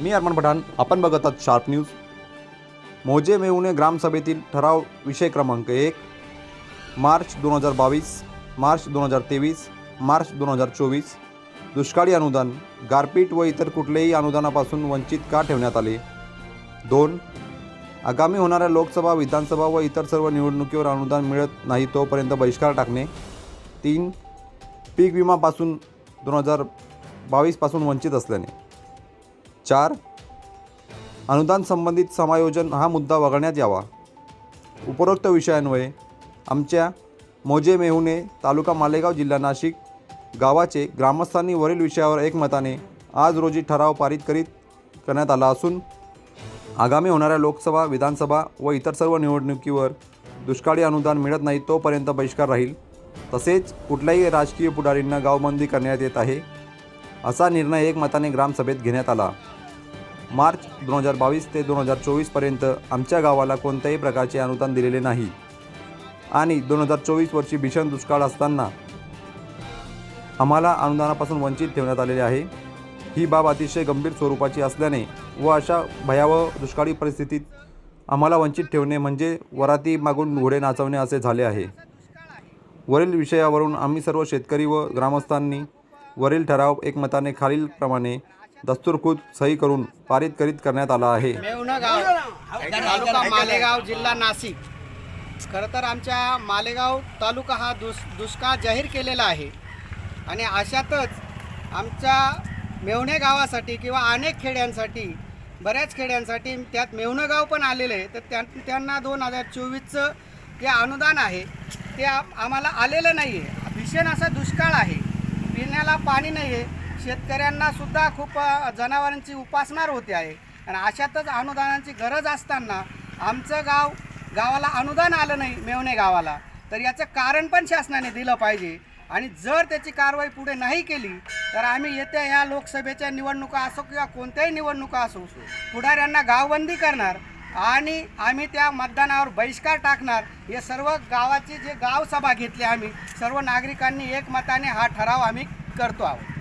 मी अरमान पठाण आपण बघत आहात शार्प न्यूज मोजे मेहुणे ग्रामसभेतील ठराव विषय क्रमांक एक मार्च दोन हजार बावीस मार्च दोन हजार तेवीस मार्च दोन हजार चोवीस. दुष्काळी अनुदान गारपीट व इतर कुठल्याही अनुदानापासून वंचित का ठेवण्यात आले? दोन आगामी होणाऱ्या लोकसभा विधानसभा व इतर सर्व निवडणुकीवर अनुदान मिळत नाही तोपर्यंत बहिष्कार टाकणे. तीन पीक विमापासून दोन हजार बावीसपासून वंचित असल्याने. चार. अनुदान संबंधित समायोजन हा मुद्दा वगळण्यात यावा. उपरोक्त विषयांमुळे आमच्या मोजे मेहुणे तालुका मालेगाव जिल्हा नाशिक गावाचे ग्रामस्थांनी वरील विषयावर एकमताने आज रोजी ठराव पारित करीत करण्यात आला असून आगामी होणाऱ्या लोकसभा विधानसभा व इतर सर्व निवडणुकीवर दुष्काळी अनुदान मिळत नाही तोपर्यंत बहिष्कार राहील. तसेच कुठल्याही राजकीय पुढारींना गावबंदी करण्यात येत आहे असा निर्णय एकमताने ग्रामसभेत घेण्यात आला. मार्च दोन हजार बावीस ते दोन हजार चोवीसपर्यंत आमच्या गावाला कोणत्याही प्रकारचे अनुदान दिलेले नाही. आणि दोन हजार चोवीस वर्षी भीषण दुष्काळ असताना आम्हाला अनुदानापासून वंचित ठेवण्यात आलेले आहे. ही बाब अतिशय गंभीर स्वरूपाची असल्याने व अशा भयावह दुष्काळी परिस्थितीत आम्हाला वंचित ठेवणे म्हणजे वराती मागून घोडे नाचवणे असे झाले आहे. वरील विषयावरून आम्ही सर्व शेतकरी व ग्रामस्थांनी वरील ठराव एकमताने खालीलप्रमाणे दस्तूरखुद सही करून पारित करीत करण्यात आला आहे. मेवणं गाव. तालुका मालेगाव जिल्हा नाशिक. खरं तर आमच्या मालेगाव तालुका हा दुस दुष्काळ जाहीर केलेला आहे. आणि अशातच आमच्या मेवणे गावासाठी किंवा अनेक खेड्यांसाठी बऱ्याच खेड्यांसाठी त्यात मेवणं गाव पण आलेलं आहे. तर त्या त्यांना दोन हजार चोवीसचं जे अनुदान आहे ते आम्हाला आलेलं नाही आहे भीषण असा दुष्काळ आहे. पिण्याला पाणी नाही आहे शेतकऱ्यांना सुद्धा खूप जनावरांची उपासमार होते आहे. आणि अशातच अनुदानाची गरज असताना आमचं गाव गावाला अनुदान आलं नाही मेवणे गावाला तर याचं कारण पण शासनाने दिलं पाहिजे. आणि जर त्याची कारवाई पुढे नाही केली तर आम्ही येत्या ह्या लोकसभेच्या निवडणुका असो किंवा कोणत्याही निवडणुका असो पुढाऱ्यांना गावबंदी करणार आणि आम्ही त्या मतदानावर बहिष्कार टाकणार. हे सर्व गावाची जे गावसभा घेतली आम्ही सर्व नागरिकांनी एकमताने हा ठराव आम्ही करतो आहोत.